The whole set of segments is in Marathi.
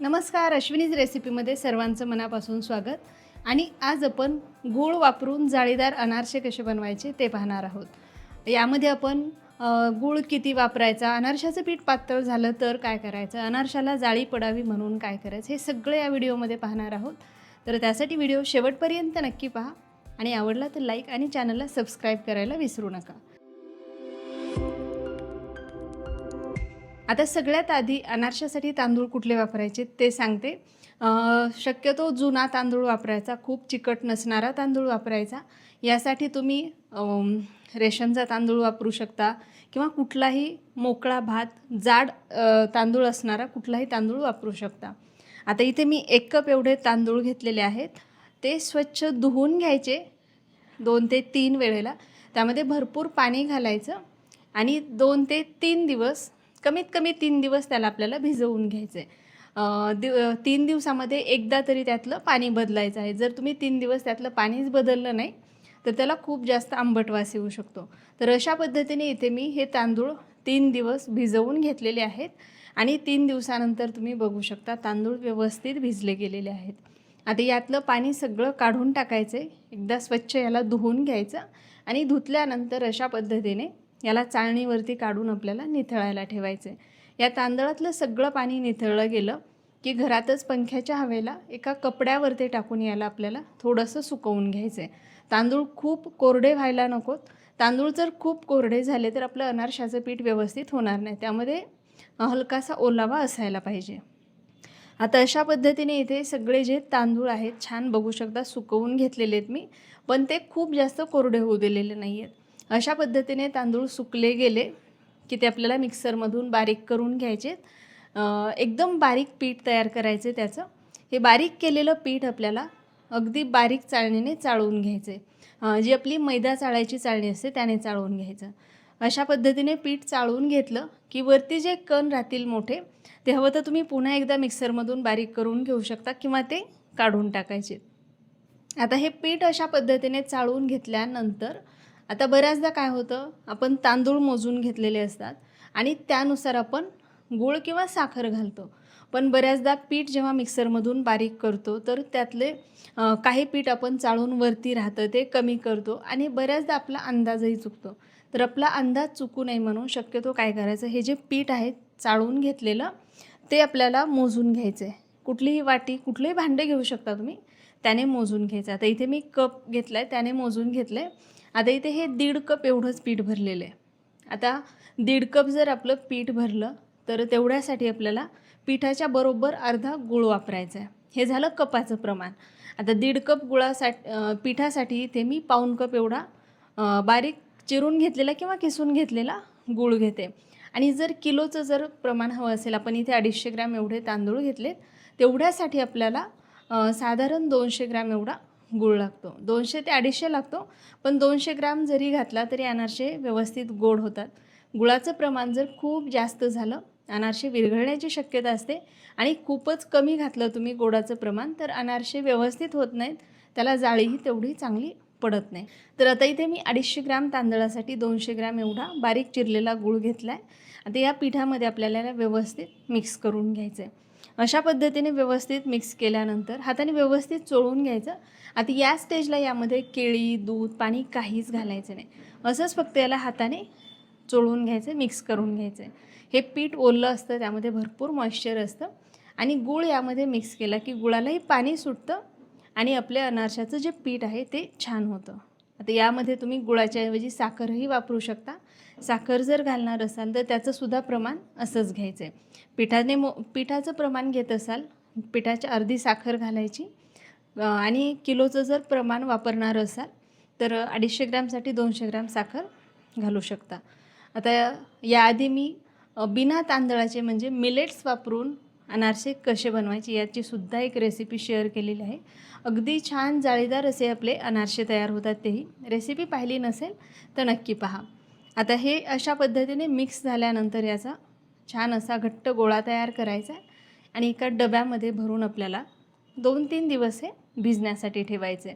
नमस्कार अश्विनीज रेसिपीमध्ये सर्वांचं मनापासून स्वागत. आणि आज आपण गूळ वापरून जाळीदार अनारसे कसे बनवायचे ते पाहणार आहोत. यामध्ये आपण गूळ किती वापरायचा अनारशाचं पीठ पातळ झालं तर काय करायचं अनारशाला जाळी पडावी म्हणून काय करायचं हे सगळं या व्हिडिओमध्ये पाहणार आहोत. तर त्यासाठी व्हिडिओ शेवटपर्यंत नक्की पहा आणि आवडला तर लाईक आणि चॅनलला सबस्क्राईब करायला विसरू नका. आता सगळ्यात आधी अनारशासाठी तांदूळ कुठले वापरायचे ते सांगते. शक्यतो जुना तांदूळ वापरायचा खूप चिकट नसणारा तांदूळ वापरायचा. यासाठी तुम्ही रेशनचा तांदूळ वापरू शकता किंवा कुठलाही मोकळा भात जाड तांदूळ असणारा कुठलाही तांदूळ वापरू शकता. आता इथे मी एक कप एवढे तांदूळ घेतलेले आहेत. ते स्वच्छ धुवून घ्यायचे दोन ते तीन वेळेला. त्यामध्ये भरपूर पाणी घालायचं आणि दोन ते तीन दिवस कमीत कमी तीन दिवस त्याला आपल्याला भिजवून घ्यायचं आहे दिव तीन दिवसामध्ये एकदा तरी त्यातलं पाणी बदलायचं आहे. जर तुम्ही तीन दिवस त्यातलं पाणीच बदललं नाही तर त्याला खूप जास्त आंबट वास येऊ शकतो. तर अशा पद्धतीने इथे मी हे तांदूळ तीन दिवस भिजवून घेतलेले आहेत आणि तीन दिवसानंतर तुम्ही बघू शकता तांदूळ व्यवस्थित भिजले गेलेले आहेत. आता यातलं पाणी सगळं काढून टाकायचं आहे एकदा स्वच्छ याला धुवून घ्यायचं आणि धुतल्यानंतर अशा पद्धतीने याला चाळणीवरती काढून आपल्याला निथळायला ठेवायचं आहे या तांदळातलं सगळं पाणी निथळलं गेलं की घरातच पंख्याच्या हवेला एका कपड्यावरती टाकून याला आपल्याला थोडंसं सुकवून घ्यायचं आहे तांदूळ खूप कोरडे व्हायला नकोत. तांदूळ जर खूप कोरडे झाले तर आपलं अनारशाचं पीठ व्यवस्थित होणार नाही. त्यामध्ये हलकासा ओलावा असायला पाहिजे. आता अशा पद्धतीने इथे सगळे जे तांदूळ आहेत छान बघू शकता सुकवून घेतलेले आहेत मी पण ते खूप जास्त कोरडे होऊ दिलेले नाही आहेत अशा पद्धतीने तांदूळ सुकले गेले की ते आपल्याला मिक्सरमधून बारीक करून घ्यायचे. एकदम बारीक पीठ तयार करायचे त्याचं. हे बारीक केलेलं पीठ आपल्याला अगदी बारीक चाळणीने चाळून घ्यायचे. जी आपली मैदा चाळायची चाळणी असते त्याने चाळून घ्यायचं. अशा पद्धतीने पीठ चाळून घेतलं की वरती जे कण राहतील मोठे ते हवं तर तुम्ही पुन्हा एकदा मिक्सरमधून बारीक करून घेऊ शकता किंवा ते काढून टाकायचे. आता हे पीठ अशा पद्धतीने चाळून घेतल्यानंतर आता बऱ्याचदा काय होतं आपण तांदूळ मोजून घेतलेले असतात आणि त्यानुसार आपण गूळ किंवा साखर घालतो. पण बऱ्याचदा पीठ जेव्हा मिक्सरमधून बारीक करतो तर त्यातले काही पीठ आपण चाळून वरती राहतं ते कमी करतो आणि बऱ्याचदा आपला अंदाजही चुकतो. तर आपला अंदाज चुकू नये म्हणून शक्यतो काय करायचं हे जे पीठ आहे चाळून घेतलेलं ते आपल्याला मोजून घ्यायचं आहे कुठलीही वाटी कुठलेही भांडे घेऊ शकता तुम्ही त्याने मोजून घ्यायचं. आता इथे मी कप घेतला आहे त्याने मोजून घेतलं आहे आता इथे हे दीड कप एवढंच पीठ भरलेलं आहे. आता दीड कप जर आपलं पीठ भरलं तर तेवढ्यासाठी आपल्याला पिठाच्या बरोबर अर्धा गुळ वापरायचा आहे. हे झालं कपाचं प्रमाण. आता दीड कप गुळासाठी पिठासाठी इथे मी पाऊन कप एवढा बारीक चिरून घेतलेला किंवा किसून घेतलेला गूळ घेते. आणि जर किलोचं जर प्रमाण हवं असेल आपण इथे अडीचशे ग्रॅम एवढे तांदूळ घेतलेत तेवढ्यासाठी आपल्याला साधारण दोनशे ग्रॅम एवढा गूळ लागतो. दोनशे ते अडीचशे लागतो पण दोनशे ग्रॅम जरी घातला तरी अनारसे व्यवस्थित गोड होतात. गुळाचं प्रमाण जर खूप जास्त झालं अनारसे विरघळण्याची शक्यता असते आणि खूपच कमी घातलं तुम्ही गोडाचं प्रमाण तर अनारसे व्यवस्थित होत नाहीत. त्याला जाळीही तेवढी चांगली पडत नाही. तर आता इथे मी अडीचशे ग्रॅम तांदळासाठी दोनशे ग्रॅम एवढा बारीक चिरलेला गूळ घेतला आहे आता या पिठामध्ये आपल्याला व्यवस्थित मिक्स करून घ्यायचं आहे अशा पद्धतीने व्यवस्थित मिक्स केल्यानंतर हाताने व्यवस्थित चोळून घ्यायचं. आता या स्टेजला यामध्ये केळी दूध पाणी काहीच घालायचं नाही. असंच फक्त याला हाताने चोळून घ्यायचं मिक्स करून घ्यायचं. आहे हे पीठ ओललं असतं त्यामध्ये भरपूर मॉइश्चर असतं. आणि गूळ यामध्ये मिक्स केला की गुळालाही पाणी सुटतं आणि आपल्या अनारशाचं जे पीठ आहे ते छान होतं. आता यामध्ये तुम्ही गुळाच्या ऐवजी साखरही वापरू शकता. साखर जर घालणार असाल तर त्याचंसुद्धा प्रमाण असंच घ्यायचं आहे पिठाने मो पिठाचं प्रमाण घेत असाल पिठाच्या अर्धी साखर घालायची आणि किलोचं जर प्रमाण वापरणार असाल तर अडीचशे ग्रॅमसाठी दोनशे ग्रॅम साखर घालू शकता. आता याआधी मी बिना तांदळाचे म्हणजे मिलेट्स वापरून अनारसे कसे बनवायचे याची सुद्धा एक रेसिपी शेअर केलेली आहे. अगदी छान जाळीदार असे आपले अनारसे तयार होतात तेही. रेसिपी पाहिली नसेल तर नक्की पहा. आता हे अशा पद्धतीने मिक्स झाल्यानंतर याचा छान असा घट्ट गोळा तयार करायचा आहे आणि एका डब्यामध्ये भरून आपल्याला दोन तीन दिवस हे भिजण्यासाठी ठेवायचे.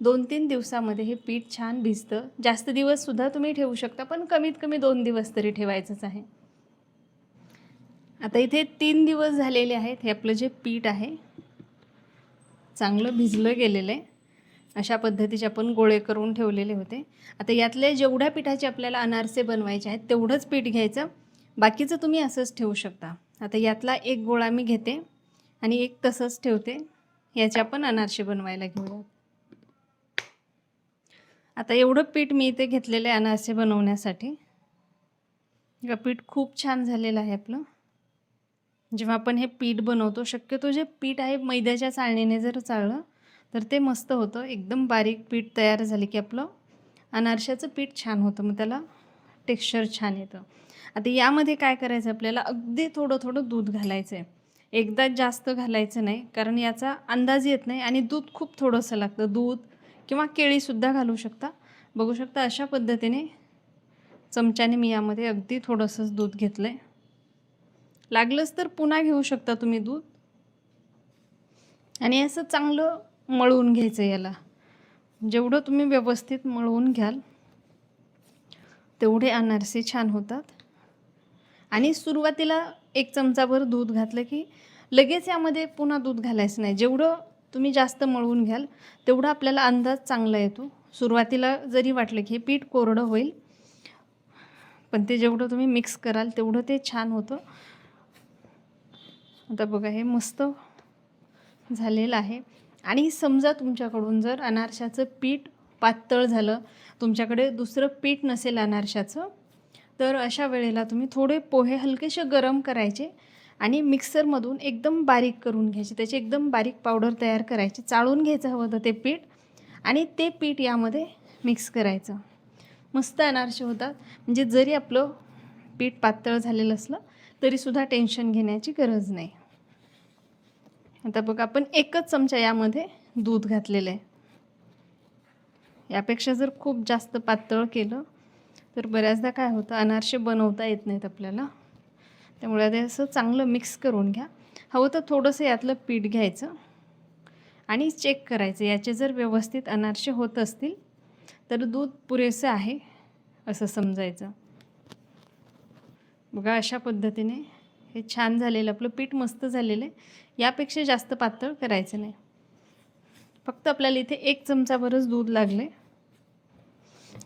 दोन तीन दिवसामध्ये हे पीठ छान भिजतं. जास्त दिवससुद्धा तुम्ही ठेवू शकता पण कमीत कमी दोन दिवस तरी ठेवायचंच आहे. आता इथे तीन दिवस झालेले आहेत. हे आपलं जे पीठ आहे चांगलं भिजलं गेलेलं आहे. अशा पद्धतीचे आपण गोळे करून ठेवलेले होते. आता यातले जेवढ्या पिठाचे आपल्याला अनारसे बनवायचे आहेत तेवढंच पीठ घ्यायचं. बाकीचं तुम्ही असंच ठेवू शकता. आता यातला एक गोळा मी घेते आणि एक तसंच ठेवते. याचे आपण अनारसे बनवायला घेऊयात. आता एवढं पीठ मी इथे घेतलेलं आहे अनारसे बनवण्यासाठी. पीठ खूप छान झालेलं आहे आपलं. जेव्हा आपण हे पीठ बनवतो शक्यतो जे पीठ आहे मैद्याच्या चाळणीने जर चाळलं तर ते मस्त होतं. एकदम बारीक पीठ तयार झाले की आपलं अनारशाचं पीठ छान होतं. मग त्याला टेक्स्चर छान येतं. आता यामध्ये काय करायचं? आपल्याला अगदी थोडं थोडं दूध घालायचं आहे एकदा जास्त घालायचं नाही कारण याचा अंदाज येत नाही आणि दूध खूप थोडंसं लागतं. दूध किंवा केळीसुद्धा घालू शकता. बघू शकता अशा पद्धतीने चमच्याने मी यामध्ये अगदी थोडंसंच दूध घेतलं आहे लागलंच तर पुन्हा घेऊ शकता तुम्ही दूध. आणि असं चांगलं मळवून घ्यायचं याला. जेवढं तुम्ही व्यवस्थित मळवून घ्याल तेवढे अनारसे छान होतात. आणि सुरुवातीला एक चमचाभर दूध घातलं की लगेच यामध्ये पुन्हा दूध घालायचं नाही. जेवढं तुम्ही जास्त मळवून घ्याल तेवढा आपल्याला अंदाज चांगला येतो. सुरुवातीला जरी वाटलं की हे पीठ कोरडं होईल पण ते जेवढं तुम्ही मिक्स कराल तेवढं ते छान होतं. आता बघा हे मस्त झालेलं आहे. आणि समजा तुमच्याकडून जर अनारशाचं पीठ पातळ झालं तुमच्याकडे दुसरं पीठ नसेल अनारशाचं तर अशा वेळेला तुम्ही थोडे पोहे हलकेसे गरम करायचे आणि मिक्सरमधून एकदम बारीक करून घ्यायचे. त्याची एकदम बारीक पावडर तयार करायची चाळून घ्यायचं हवं होतं ते पीठ आणि ते पीठ यामध्ये मिक्स करायचं. मस्त अनारसे होतात. म्हणजे जरी आपलं पीठ पातळ झालेलं असलं तरीसुद्धा टेन्शन घेण्याची गरज नाही. आता बघा आपण एकच चमचा यामध्ये दूध घातलेलं आहे यापेक्षा जर खूप जास्त पातळ केलं तर बऱ्याचदा काय होतं अनारसे बनवता येत नाहीत आपल्याला. त्यामुळे ते असं चांगलं मिक्स करून घ्या. हवं तर थोडंसं यातलं पीठ घ्यायचं आणि चेक करायचं. याचे जर व्यवस्थित अनारसे होत असतील तर दूध पुरेसं आहे असं समजायचं. बघा अशा पद्धतीने हे छान झालेलं आपलं पीठ मस्त झालेलं आहे. यापेक्षा जास्त पातळ करायचं नाही. फक्त आपल्याला इथे एक चमचाभरच दूध लागले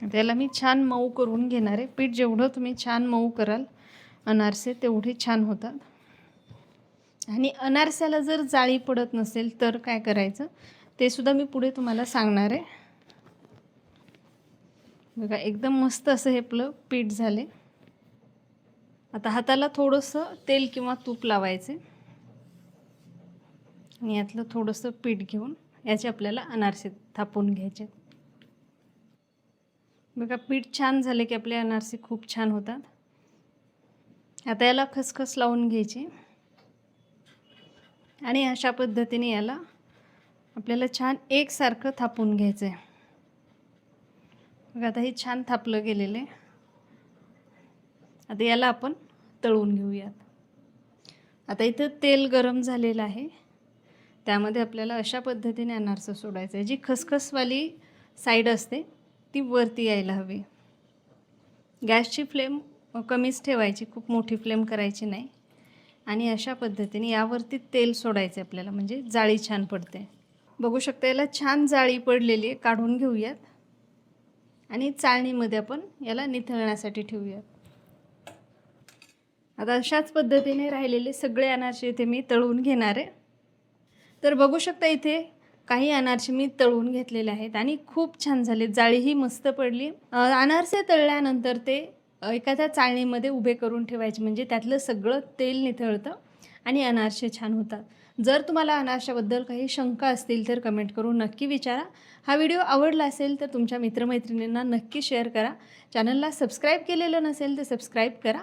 त्याला मी छान मऊ करून घेणार आहे. पीठ जेवढं तुम्ही छान मऊ कराल अनारसे तेवढे छान होतात. आणि अनारसाला जर जाळी पडत नसेल तर काय करायचं? ते सुद्धा मी पुढे तुम्हाला सांगणार आहे. बघा एकदम मस्त असं हे आपलं पीठ झाले आता हाताला थोडंसं तेल किंवा तूप लावायचे. आणि यातलं थोडंसं पीठ घेऊन याचे आपल्याला अनारसे थापून घ्यायचे. बघा पीठ छान झाले की आपले अनारसे खूप छान होतात. आता याला खसखस लावून घ्यायची. आणि अशा पद्धतीने याला आपल्याला छान एकसारखं थापून घ्यायचं आहे बघा आता हे छान थापलं गेलेलं आहे. आता याला आपण तळून घेऊयात. आता इथं तेल गरम झालेलं आहे. त्यामध्ये आपल्याला अशा पद्धतीने अनारसं सोडायचं आहे जी खसखसवाली साईड असते ती वरती यायला हवी. गॅसची फ्लेम कमीच ठेवायची खूप मोठी फ्लेम करायची नाही. आणि अशा पद्धतीने यावरती तेल सोडायचं आपल्याला म्हणजे जाळी छान पडते. बघू शकता याला छान जाळी पडलेली आहे काढून घेऊयात. आणि चाळणीमध्ये आपण याला निथळण्यासाठी ठेवूयात. आता अशाच पद्धतीने राहिलेले सगळे अनारसे इथे मी तळून घेणार आहे. तर बघू शकता इथे काही अनारसे मी तळून घेतलेले आहेत आणि खूप छान झाले जाळीही मस्त पडली. अनारसे तळल्यानंतर ते एखाद्या चाळणीमध्ये उभे करून ठेवायचे म्हणजे त्यातलं सगळं तेल निथळतं आणि अनारसे छान होतात. जर तुम्हाला अनारशाबद्दल काही शंका असतील तर कमेंट करून नक्की विचारा. हा व्हिडिओ आवडला असेल तर तुमच्या मित्रमैत्रिणींना नक्की शेअर करा. चॅनलला सबस्क्राईब केलेलं नसेल तर सबस्क्राईब करा.